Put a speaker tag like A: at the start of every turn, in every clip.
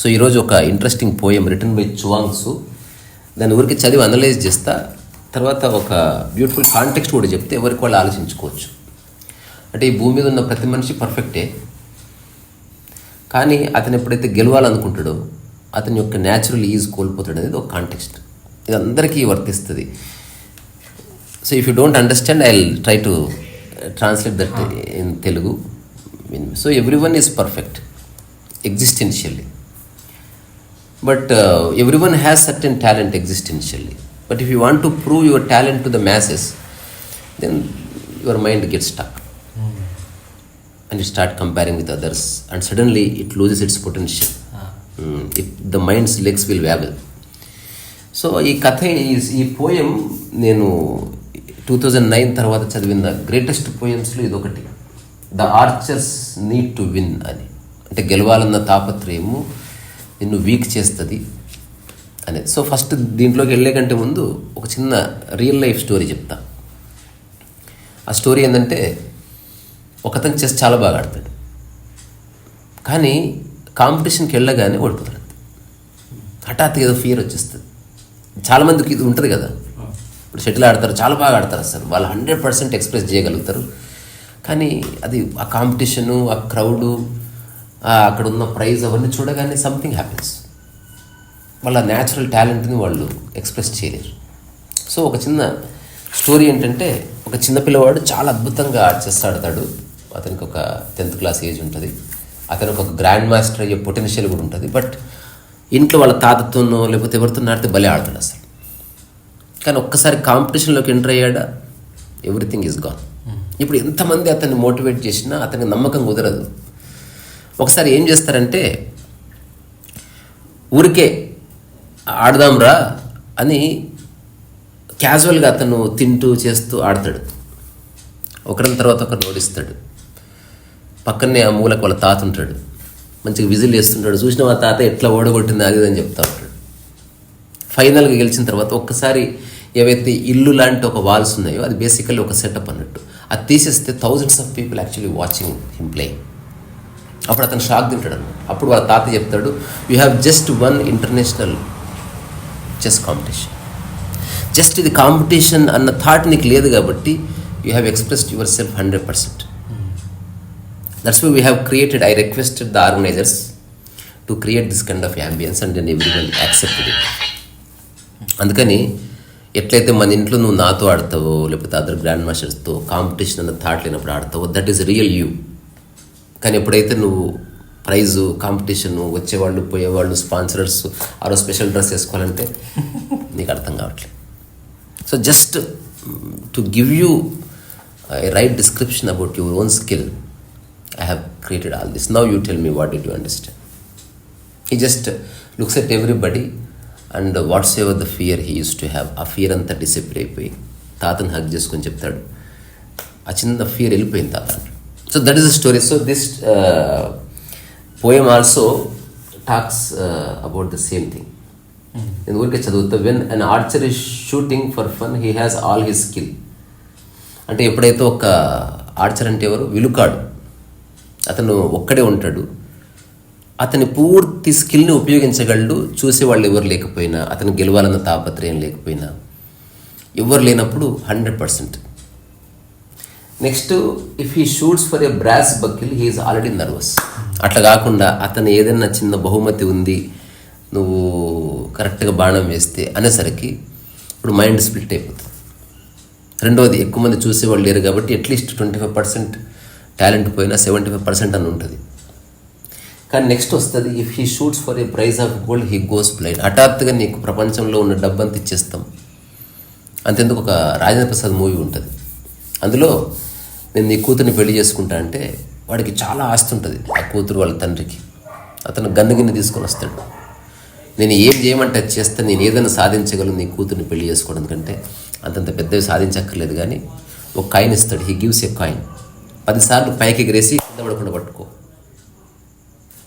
A: So ఈరోజు ఒక interesting poem written by Chuang Tzu దాని ఊరికి చదివి అనలైజ్ చేస్తా. తర్వాత ఒక బ్యూటిఫుల్ కాంటెక్స్ట్ కూడా చెప్తే ఎవరికి వాళ్ళు ఆలోచించుకోవచ్చు. అంటే ఈ భూమి మీద ఉన్న ప్రతి మనిషి పర్ఫెక్టే కానీ అతను ఎప్పుడైతే గెలవాలనుకుంటాడో అతని యొక్క న్యాచురల్ ఈజ్ కోల్పోతాడు అనేది ఒక కాంటెక్స్ట్ ఇది అందరికీ వర్తిస్తుంది. So if you don't understand I try to translate that in Telugu so everyone is perfect existentially but everyone has certain talent existentially but if you want to prove your talent to the masses then your mind get stuck and you start comparing with others and suddenly it loses its potential Mm, it, the mind's legs will wabble so ఈ కథ ఈ- ఈ poem నేను two thousand nine తర్వాత చదివిన greatest పోయమ్స్లో ఇదొకటి the archers need to win అని అంటే గెలవాలన్న తాపత్రయము నిన్ను వీక్ చేస్తుంది అనేది సో ఫస్ట్ దీంట్లోకి వెళ్ళే కంటే ముందు ఒక చిన్న రియల్ లైఫ్ స్టోరీ చెప్తా. ఆ స్టోరీ ఏంటంటే ఒకతను చెస్ చాలా బాగా ఆడతాడు. కానీ కాంపిటీషన్కి వెళ్ళగానే ఓడిపోతాడు. హఠాత్తుగా ఏదో ఫియర్ వచ్చేస్తుంది. చాలామందికి ఇది ఉంటుంది కదా. ఇప్పుడు షటిల్ ఆడతారు చాలా బాగా ఆడతారు అసలు. వాళ్ళు హండ్రెడ్ పర్సెంట్ ఎక్స్ప్రెస్ చేయగలుగుతారు. కానీ అది ఆ కాంపిటీషను ఆ క్రౌడు అక్కడ ఉన్న ప్రైజ్ అవన్నీ చూడగానే సంథింగ్ హ్యాపెన్స్ వాళ్ళ న్యాచురల్ టాలెంట్ని వాళ్ళు ఎక్స్ప్రెస్ చేయలేరు. సో ఒక చిన్న స్టోరీ ఏంటంటే ఒక చిన్న పిల్లవాడు చాలా అద్భుతంగా చెస్ ఆడతాడు అతనికి ఒక టెన్త్ క్లాస్ ఏజ్ ఉంటుంది. అతనికి ఒక గ్రాండ్ మాస్టర్ అయ్యే పొటెన్షియల్ కూడా ఉంటుంది. బట్ ఇంట్లో వాళ్ళ తాతతోనో లేకపోతే ఎవరితో ఆడితే భలే ఆడతాడు అసలు. కానీ ఒక్కసారి కాంపిటీషన్లోకి ఎంటర్ అయ్యాడా? ఎవ్రీథింగ్ ఈజ్ గాన్ ఇప్పుడు ఎంతమంది అతన్ని మోటివేట్ చేసినా అతనికి నమ్మకం కుదరదు. ఒకసారి ఏం చేస్తారంటే ఊరికే ఆడదాంరా అని క్యాజువల్గా అతను తింటూ చేస్తూ ఆడతాడు. ఒకరిని తర్వాత ఒకరు ఓడిస్తాడు పక్కనే ఆ మూలకు వాళ్ళ తాత ఉంటాడు. మంచిగా విజిల్ వేస్తుంటాడు. చూసిన మా తాత ఎట్లా ఓడగొట్టింది? అది అని చెప్తా ఉంటాడు. ఫైనల్గా గెలిచిన తర్వాత ఒక్కసారి ఏవైతే ఇల్లు లాంటి ఒక వాల్స్ ఉన్నాయో అది బేసికల్లీ ఒక సెటప్ అన్నట్టు. అది తీసేస్తే thousands of people actually watching him playing. అప్పుడు అతను షాక్ తింటాడు. అనమాట అప్పుడు వాళ్ళ తాత చెప్తాడు you have just one international chess competition just ఇది కాంపిటీషన్ అన్న థాట్ నీకు లేదు కాబట్టి you have expressed yourself hundred percent that's why we have created I requested the organisers to create this kind of ambience and then everyone accepted it అందుకని ఎట్లయితే మన ఇంట్లో నువ్వు నాతో ఆడతావో లేకపోతే అదర్ గ్రాండ్ మాస్టర్స్తో కాంపిటీషన్ అన్న థాట్ లేనప్పుడు ఆడతావో దట్ ఈస్ రియల్ యూ కానీ ఎప్పుడైతే నువ్వు ప్రైజు కాంపిటీషన్ వచ్చేవాళ్ళు పోయేవాళ్ళు స్పాన్సరర్స్ ఆరో స్పెషల్ డ్రెస్ వేసుకోవాలంటే నీకు అర్థం కావట్లేదు. So just to give you right description about your own skill I have created all this. Now you tell me what it you understand. He just looks at everybody and what's ever the fear he used to have ఆ fear అంతా discipline అయిపోయి తాతను హక్ చేసుకొని చెప్తాడు. ఆ చిన్న fear వెళ్ళిపోయింది తాత so that is the story so this poem also talks about the same thing నేను ఊరికే చదువుతా when an archer is shooting for fun he has all his skill అంటే ఎప్పుడైతే ఒక ఆర్చర్ అంటే ఎవరు? విలుకాడు. అతను ఒక్కడే ఉంటాడు. అతని పూర్తి స్కిల్ని ఉపయోగించగలడు. చూసేవాళ్ళు ఎవరు లేకపోయినా అతను గెలవాలన్న తాపత్రయం లేకపోయినా. ఎవరు లేనప్పుడు hundred percent next if he shoots for a brass buckle he's already nervous అట్లా కాకుండా అతను ఏదైనా చిన్న బహుమతి ఉంది నువ్వు కరెక్ట్గా బాణం వేస్తే అనేసరికి ఇప్పుడు మైండ్ స్ప్లిట్ అయిపోతుంది. రెండవది ఎక్కువ మంది చూసేవాళ్ళు లేరు కాబట్టి at least twenty five percent talent పోయినా సెవెంటీ ఫైవ్ పర్సెంట్ అని ఉంటుంది. కానీ నెక్స్ట్ వస్తుంది if he shoots for a prize of gold he goes blind హఠాత్తుగా నీకు ప్రపంచంలో ఉన్న డబ్బంతా ఇచ్చేస్తాం. అంతెందుకు ఒక రాజేంద్ర ప్రసాద్ మూవీ ఉంటుంది. అందులో నేను నీ కూతుర్ని పెళ్ళి చేసుకుంటా అంటే వాడికి చాలా ఆస్తి ఉంటుంది ఆ కూతురు వాళ్ళ తండ్రికి. అతను గన్ను గిన్నె తీసుకొని వస్తాడు. నేను ఏం చేయమంటే అది చేస్తే నేను ఏదైనా సాధించగలను నీ కూతుర్ని పెళ్ళి చేసుకోవడం కంటే. అంతంత పెద్దవి సాధించక్కర్లేదు కానీ ఒక కాయిన్ ఇస్తాడు హీ గివ్స్ ఏ కాయిన్ పదిసార్లు పైకి ఎగిరేసి కింద పడకుండా పట్టుకో.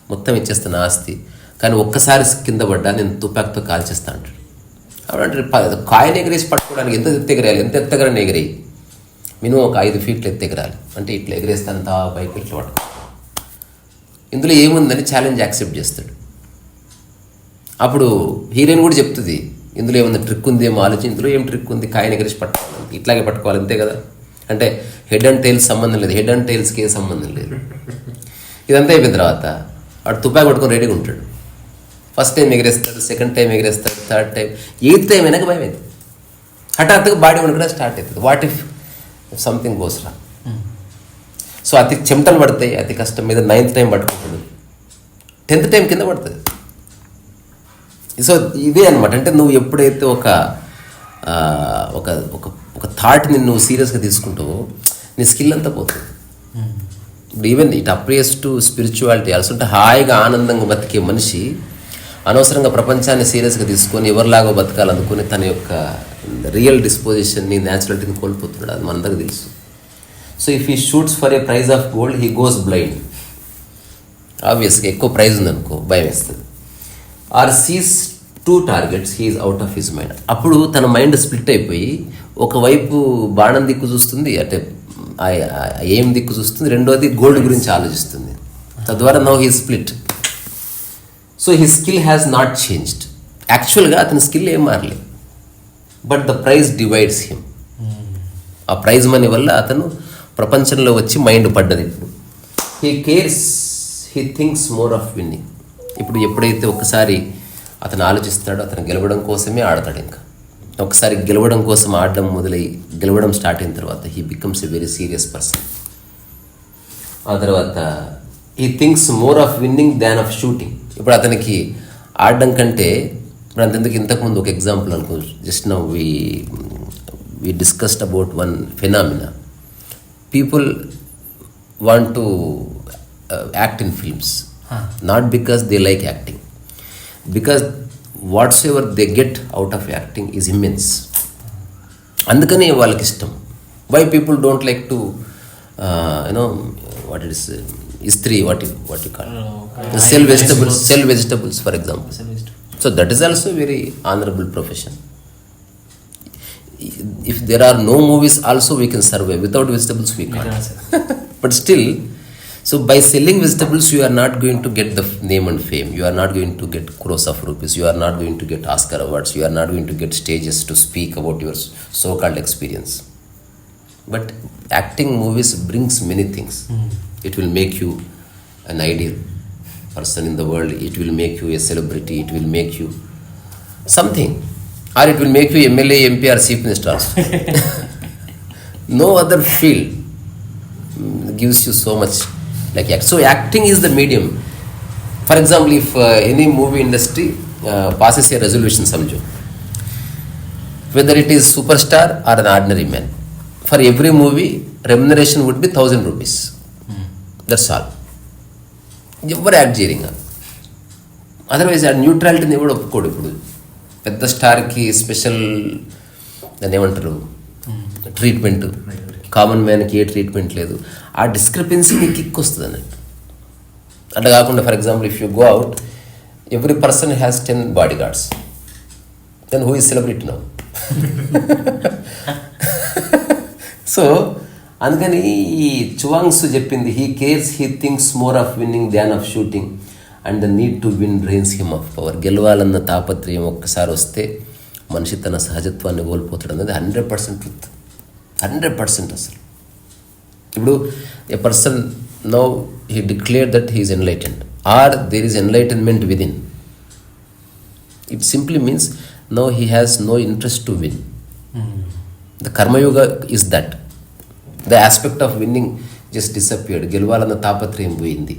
A: మొత్తం ఇచ్చేస్తాను ఆస్తి. కానీ ఒక్కసారి కింద పడ్డా నేను తుపాకుతో కాల్చేస్తా అంటాడు. అప్పుడు అంటే కాయిన్ ఎగిరేసి పట్టుకోవడానికి ఎంత ఎత్తు ఎగరేయాలి? ఎంత ఎత్తగరని ఎగిరేయి? మినిమం ఒక ఐదు ఫీట్లు ఎత్తు ఎగరాలి అంటే ఇట్లా ఎగిరేస్తే అంతా పైకి ఇట్లా పట్టుకో ఇందులో ఏముందని ఛాలెంజ్ యాక్సెప్ట్ చేస్తాడు. అప్పుడు హీరోయిన్ కూడా చెప్తుంది ఇందులో ఏమైనా ట్రిక్ ఉంది ఏమో ఆలోచన ఇందులో ఏం ట్రిక్ ఉంది? కాయని ఎగరేసి పట్టుకోవాలి. ఇట్లాగే పట్టుకోవాలి అంతే కదా? అంటే హెడ్ అండ్ టైల్స్ సంబంధం లేదు. హెడ్ అండ్ టైల్స్కి ఏ సంబంధం లేదు. ఇదంతా అయిపోయిన తర్వాత వాడు తుపాయి పట్టుకొని రెడీగా ఉంటాడు. ఫస్ట్ టైం ఎగరేస్తాడు సెకండ్ టైం ఎగరేస్తాడు థర్డ్ టైం ఎయిత్ టైం వెనక భయం అవుతుంది హఠాత్తుగా బాడీ వణకడం స్టార్ట్ అవుతుంది. వాట్ ఇఫ్ సంథింగ్ గోస్ రా సో అతి చెమటలు పడతాయి అతి కష్టం మీద నైన్త్ టైం పట్టుకుంటుంది. టెన్త్ టైం కింద పడుతుంది సో ఇదే అనమాట అంటే నువ్వు ఎప్పుడైతే ఒక ఒక ఒక ఒక థాట్ని నువ్వు సీరియస్గా తీసుకుంటావో నీ స్కిల్ అంతా పోతుంది. ఇప్పుడు even it applies to spirituality అలసంటే ఉంటే హాయిగా ఆనందంగా బతికే మనిషి అనవసరంగా ప్రపంచాన్ని సీరియస్గా తీసుకొని ఎవరిలాగో బతకాలనుకుని తన యొక్క రియల్ డిస్పోజిషన్ని న్యాచురాలిటీని కోల్పోతున్నాడు. అది మనందరికి తెలుసు. So if he shoots for a prize of gold he goes blind ఆబ్వియస్గా ఎక్కువ ప్రైజ్ ఉందనుకో భయం వేస్తుంది. Or sees two targets he's out of his mind అప్పుడు తన మైండ్ స్ప్లిట్ అయిపోయి ఒకవైపు బాణం దిక్కు చూస్తుంది అంటే ఏం దిక్కు చూస్తుంది రెండోది గోల్డ్ గురించి ఆలోచిస్తుంది. తద్వారా no he split so he skill has not changed యాక్చువల్గా అతని స్కిల్ ఏం మారలేదు. But the prize divides him ఆ ప్రైజ్ మనీ వల్ల అతను ప్రపంచంలో వచ్చి మైండ్ పడ్డది ఇప్పుడు. He cares he thinks more of winning ఇప్పుడు ఎప్పుడైతే ఒకసారి అతను ఆలోచిస్తాడో అతను గెలవడం కోసమే ఆడతాడు ఇంకా. ఒకసారి గెలవడం కోసం ఆడడం మొదలై గెలవడం స్టార్ట్ అయిన తర్వాత he becomes a very serious person ఆ తర్వాత he thinks more of winning than of shooting ఇప్పుడు అతనికి ఆడడం కంటే ఇప్పుడు అంతెందుకు ఇంతకుముందు ఒక ఎగ్జాంపుల్ అనుకో just now we we discussed about one phenomena people want to act in films not because they like acting because what's ever they get out of acting is immense అందుకని వాళ్ళకి ఇష్టం. Why people don't like to you know what it is ఇస్త్రీ what what you call sell vegetables sell vegetables for example So that is also very honorable profession. If there are no movies, also we can survive. Without vegetables, we can't. but still, so by selling vegetables, you are not going to get the name and fame. You are not going to get crores of rupees. You are not going to get Oscar awards. You are not going to get stages to speak about your so-called experience. But acting movies brings many things. Mm. It will make you an ideal person in the world it will make you a celebrity it will make you something or it will make you mla mp or chief minister no other field gives you so much like act. So acting is the medium. For example, if uh, any movie industry uh, passes a resolution, samjho, whether it is superstar or an ordinary man, for every movie remuneration would be thousand rupees. That's all. ఎవరు act చేయరు ఇంకా. Otherwise ఆ న్యూట్రాలిటీని ఎవడు ఒప్పుకోడు ఇప్పుడు. పెద్ద స్టార్కి special దాన్ని ఏమంటారు? ట్రీట్మెంట్. కామన్ మ్యాన్కి ఏ ట్రీట్మెంట్ లేదు. ఆ డిస్క్రిపెన్సీ కిక్ వస్తుంది అన్నట్టు. అట్లా కాకుండా for example if you go out every person has ten bodyguards then who is celebrity now so అందుకని ఈ చువాంగ్స్ చెప్పింది he cares he thinks more of winning than of shooting and the need to win drains him of power గెలవాలన్న తాపత్రయం ఒక్కసారి వస్తే మనిషి తన సహజత్వాన్ని కోల్పోతాడు అనేది hundred percent truth hundred percent అసలు. ఇప్పుడు a person no he declare that he is enlightened or there is enlightenment within it simply means no he has no interest to win. The karmayoga is that. The aspect of winning just disappeared గెలవాలన్న తాపత్రయం పోయింది.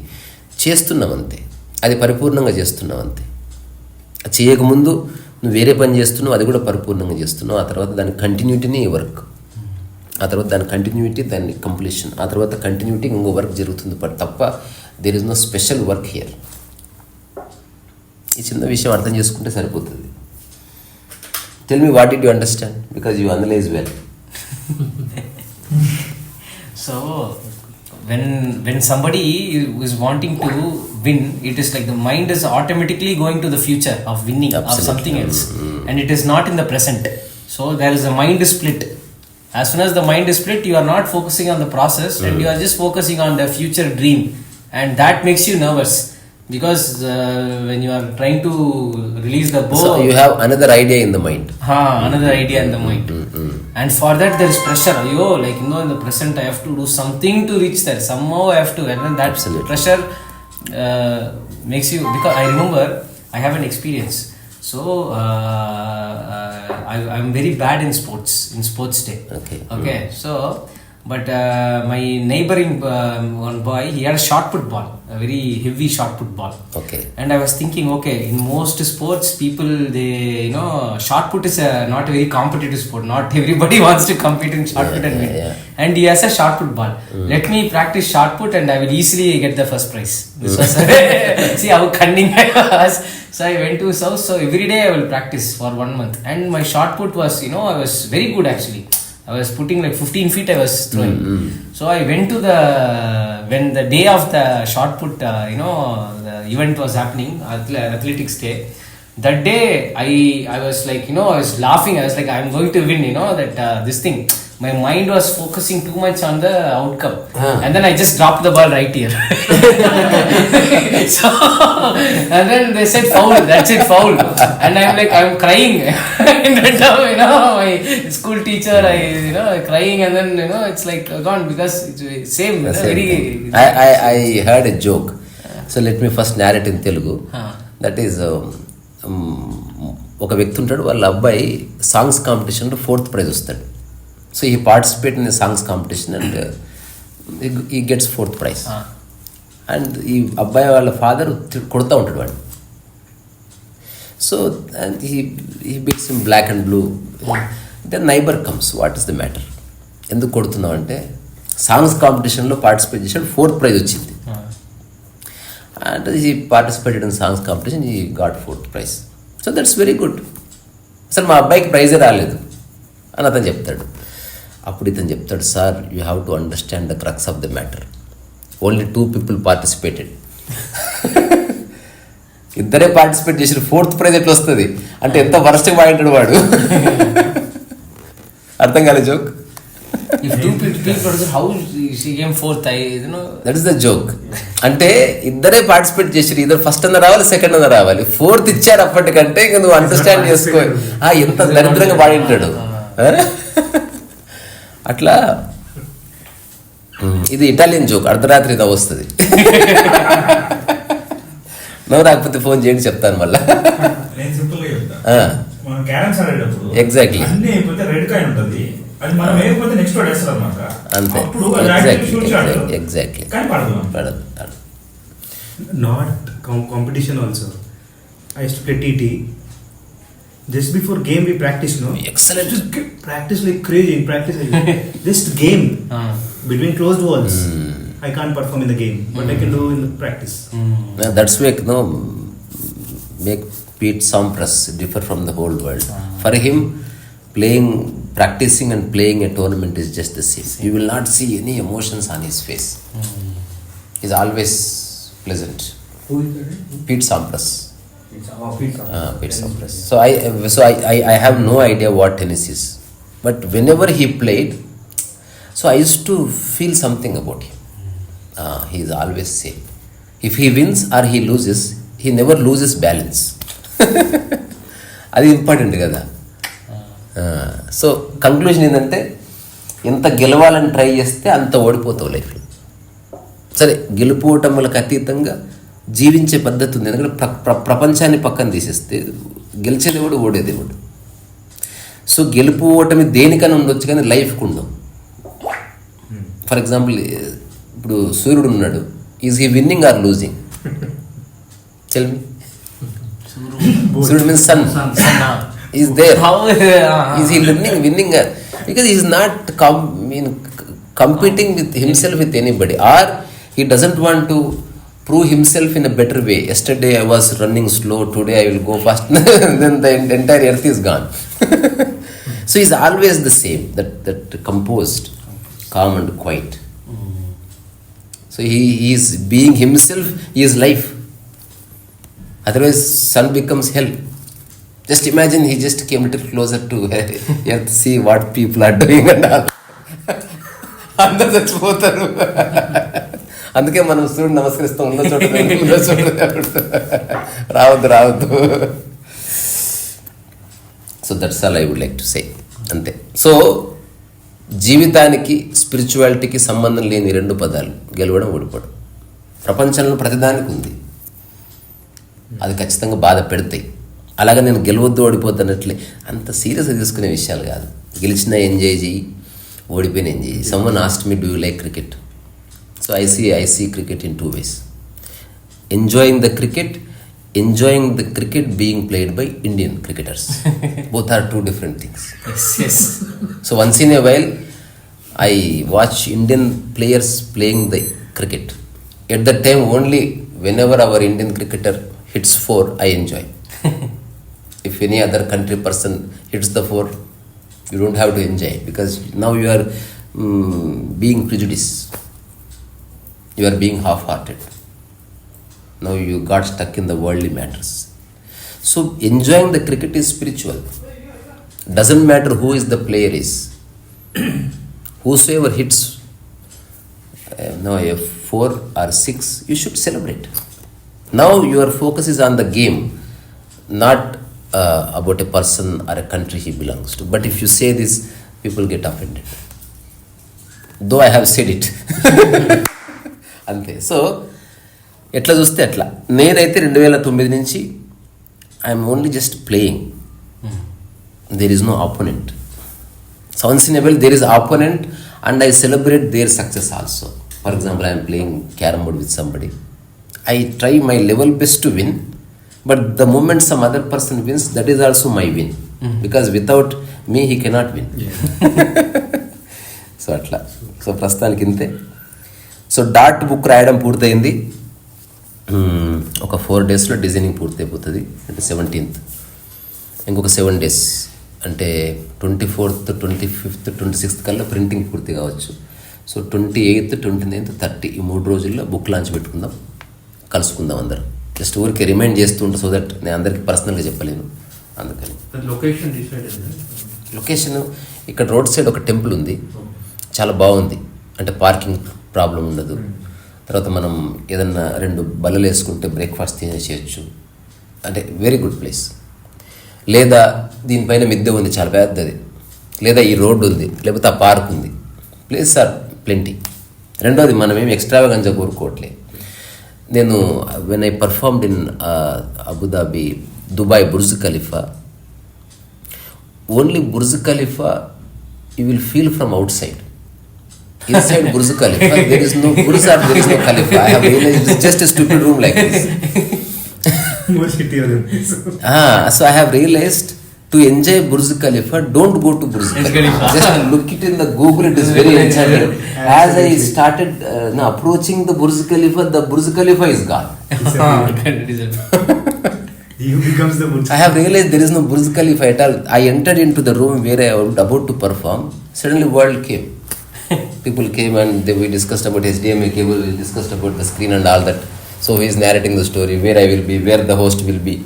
A: చేస్తున్నాం అంతే అది పరిపూర్ణంగా చేస్తున్నాం అంతే చేయకముందు నువ్వు వేరే పని చేస్తున్నావు అది కూడా పరిపూర్ణంగా చేస్తున్నావు. ఆ తర్వాత దాని కంటిన్యూటీనే వర్క్ ఆ తర్వాత దాని కంటిన్యూటీ దాని కంప్లీషన్ ఆ తర్వాత కంటిన్యూటీ ఇంకో వర్క్ జరుగుతుంది. బట్ తప్ప there is no special work here ఈ చిన్న విషయం అర్థం చేసుకుంటే సరిపోతుంది. Tell me what it you understand because you analyse well
B: So when when somebody is wanting to win, it is like the mind is automatically going to the future of winning
A: Absolutely.
B: of something else, mm-hmm. and it is not in the present. So there is a mind split. As soon as the mind is split, you are not focusing on the process, and you are just focusing on the future dream, and that makes you nervous. because uh, when you are trying to release the bow
A: So you have another idea in the mind.
B: ha, another idea in the mm-hmm. mind mm-hmm. And for that there is pressure. Yo like you know in the present i have to do something to reach there somehow i have to. And then that
A: Absolutely.
B: pressure uh, makes you because i remember i have an experience. So uh, uh, I, i'm very bad in sports in sports day.
A: Okay.
B: okay so but uh, my neighboring um, one boy he had a shot put ball a very heavy shot put ball
A: Okay.
B: and I was thinking, okay, in most sports, people they you know shot put is a not a very competitive sport. Not everybody wants to compete in shot put and win.
A: yeah,
B: And he has a shot put ball. Let me practice shot put, and I will easily get the first prize. This was see how cunning I was. So I went to South. So every day I will practice for one month, and my shot put was you know I was very good actually. I was putting like 15 feet I was throwing. So I went to the when the day of the shot put, uh, you know, the event was happening, athle- athletics day. That day I I was like you know I was laughing. I was like I'm going to win. You know that uh, this thing. My mind was focusing too much on the outcome, and then I just dropped the ball right here. so and then they said foul. That's it, foul. And I'm like I'm crying in front of you know my school teacher. I you know crying, and then you know it's like gone because it's same. you know,
A: Same
B: very.
A: thing. I, I, I heard a joke. So let me first narrate in Telugu.
B: Huh.
A: That is ఒక వ్యక్తి ఉంటాడు వాళ్ళ అబ్బాయి songs కాంపిటీషన్లో fourth prize వస్తాడు so he participate in songs competition and he gets fourth
B: prize.
A: And ఈ అబ్బాయి వాళ్ళ ఫాదర్ కొడుతూ ఉంటాడు వాడు so he beats in black and blue then neighbour comes what is the matter ఎందుకు కొడుతున్నావు అంటే సాంగ్స్ కాంపిటీషన్లో పార్టిసిపేట్ చేశాడు ఫోర్త్ ప్రైజ్ వచ్చింది. And he participated in songs competition he got fourth prize so that's very good అసలు మా అబ్బాయికి ప్రైజే రాలేదు. అని అతను చెప్తాడు. అప్పుడు ఇతను చెప్తాడు sir you have to understand the crux of the matter only two people participated ఇద్దరే పార్టిసిపేట్ చేసిన ఫోర్త్ ప్రైజ్ ఎట్లా వస్తుంది? అంటే ఎంత వరస్ట్గా వాడింటాడు వాడు. అర్థం కాలే
B: joke.
A: That is the joke అంటే ఇద్దరే పార్టిసిపేట్ చేసిరు ఇద్దరు ఫస్ట్ అన్న రావాలి సెకండ్ అన్న రావాలి. ఫోర్త్ ఇచ్చారు అప్పటికంటే ఇంక నువ్వు అండర్స్టాండ్ చేసుకో. ఆ, ఎంత దరిద్రంగా పాడింటాడు? అట్లా. ఇది ఇటాలియన్ జోక్ అర్ధరాత్రి నవ్వు వస్తుంది. నవ్వు రాకపోతే ఫోన్ చేయండి చెప్తాను మళ్ళా. అంతే. ఎగ్జాక్ట్లీ ఎగ్జాక్ట్లీ ఎగ్జాక్ట్లీ
C: పడదు.
D: com- competition also. I Just before game we practice, no?
A: Excellent.
D: Just practice like crazy. Practice, I just game
B: Uh,
D: between closed walls. I can't perform in the game, but I can do in the practice.
A: Uh, that's why no make Pete Sampras differ from the whole world. For him, playing, practicing and playing a tournament is just the same. You will not see any emotions on his face. He's always pleasant.
E: Who is that?
A: Pete Sampras. So I so I I have no idea what tennis is but whenever he played so I used to feel something about him he is always same if he wins or he loses he never loses balance అది important కదా. So conclusion ఏంటంటే ఎంత గెలవాలని try చేస్తే అంత ఓడిపోతావు లైఫ్లో సరే గెలుపు ఓటమ్ వాళ్ళకి అతీతంగా జీవించే పద్ధతి ఉంది. ఎందుకంటే ప్ర ప్ర ప్రపంచాన్ని పక్కన తీసేస్తే గెలిచేదేవుడు ఓడేదేవుడు సో గెలుపు ఓటమి దేనికైనా ఉండొచ్చు కానీ లైఫ్కి ఉండవు. ఫర్ ఎగ్జాంపుల్ ఇప్పుడు సూర్యుడు ఉన్నాడు. Is he winning or losing? Tell me సూర్యుడు means sun. Is there
B: is he
A: winning winning because is not come mean competing with himself with anybody or he doesn't want to prove himself in a better way. Yesterday I was running slow, today I will go fast. then the entire earth is gone. so he's always the same, that, that composed, calm and quiet. So he, he is being himself, he is life. Otherwise, sun becomes hell. Just imagine he just came a little closer to earth, see what people are doing and all. Under the అందుకే మనం సూర్యుడు నమస్కరిస్తాం. ఉన్న చోట ఉన్న చోట రావద్దు రావద్దు. So that's all I would like to say అంతే. సో జీవితానికి స్పిరిచువాలిటీకి సంబంధం లేని రెండు పదాలు. గెలవడం ఓడిపోవడం. ప్రపంచంలో ప్రతిదానికి ఉంది. అది ఖచ్చితంగా బాధ పెడతాయి. అలాగే నేను గెలవద్దు ఓడిపోద్దు అన్నట్లే అంత సీరియస్గా తీసుకునే విషయాలు కాదు. గెలిచినా ఎంజాయ్ చేయి ఓడిపోయిన ఎంజాయ్ చేయి. Someone asked me do like cricket So I see I see cricket in two ways. Enjoying the cricket, enjoying the cricket being played by Indian cricketers. Both are two different things.
B: Yes, yes.
A: So once in a while I watch Indian players playing the cricket. At that time only whenever our Indian cricketer hits four, I enjoy. if any other country person hits the four, you don't have to enjoy because now you are um, being prejudiced you are being half-hearted. Now you got stuck in the worldly matters. So enjoying the cricket is spiritual. Doesn't matter who is the player is. Whosoever hits uh, no a four or six you should celebrate. Now your focus is on the game not uh, about a person or a country he belongs to. But if you say this people get offended. Though i have said it అంతే. So ఎట్లా చూస్తే అట్లా. నేనైతే రెండు వేల తొమ్మిది నుంచి I'm only just playing there is no opponent sounds in able there is opponent and I celebrate their success also for example I'm playing carrom board with somebody I try my level best to win but the moment some other person wins that is also my win because without me he cannot win so అట్లా. So ప్రస్తుతానికి ఇంతే so that book రాయడం పూర్తయింది. ఒక four డేస్లో designing పూర్తయిపోతుంది. అంటే seventeenth. ఇంకొక seven days. అంటే twenty fourth twenty fifth twenty sixth కల్లా ప్రింటింగ్ పూర్తి కావచ్చు. So twenty eighth twenty ninth thirty ఈ మూడు రోజుల్లో బుక్ లాంచ్ పెట్టుకుందాం. కలుసుకుందాం అందరం. జస్ట్ ఊరికి రిమైండ్ చేస్తుంటే సో దట్ నేను అందరికీ పర్సనల్గా చెప్పలేను. అందుకని.
E: లొకేషన్ డిసైడ్ అయింది
A: లొకేషన్ ఇక్కడ రోడ్ సైడ్ ఒక టెంపుల్ ఉంది. చాలా బాగుంది. అంటే పార్కింగ్ ప్రాబ్లం ఉండదు. తర్వాత మనం ఏదన్నా రెండు బల్లలు వేసుకుంటే బ్రేక్ఫాస్ట్ తినేసేయచ్చు. అంటే వెరీ గుడ్ ప్లేస్ లేదా దీనిపైన మిద్దె ఉంది చాలా పెద్దది. లేదా ఈ రోడ్డు ఉంది లేకపోతే ఆ పార్క్ ఉంది. ప్లేస్ ఆర్ ప్లెంటీ రెండోది మనం ఏం ఎక్స్ట్రావగంజా కోరుకోవట్లే. నేను when I performed in Abu Dhabi Dubai Burj Khalifa only Burj Khalifa you will feel from outside inside Burj Khalifa, there is no Burj or there is no Khalifa. I have realized it's just a
D: stupid room like this.
A: Ah, so I have realized to enjoy Burj Khalifa, don't go to
B: Burj Khalifa.
A: Just look it in the Google, it is very enchanted. As I started uh, approaching the Burj Khalifa, the Burj Khalifa is
D: gone. He becomes the Burj
A: I have realized there is no Burj Khalifa at all. I entered into the room where I was about to perform. Suddenly, world came. People came and they, we discussed about HDMI cable. We discussed about the screen and all that. So he is narrating the story, where I will be, where the host will be,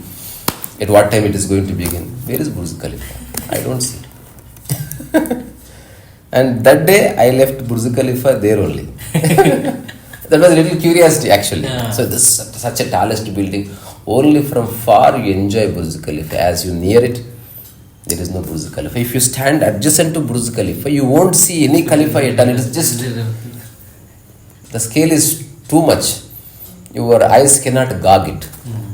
A: at what time it is going to begin. Where is Burj Khalifa? I don't see it. and that day, I left Burj Khalifa there only. that was a little curiosity actually.
B: Yeah.
A: So this such a tallest building. Only from far you enjoy Burj Khalifa. As you near it, there is no Burj Khalifa. If you stand adjacent to Burj Khalifa, you won't see any Khalifa at all. It is just the scale is too much. Your eyes cannot gog it. Hmm.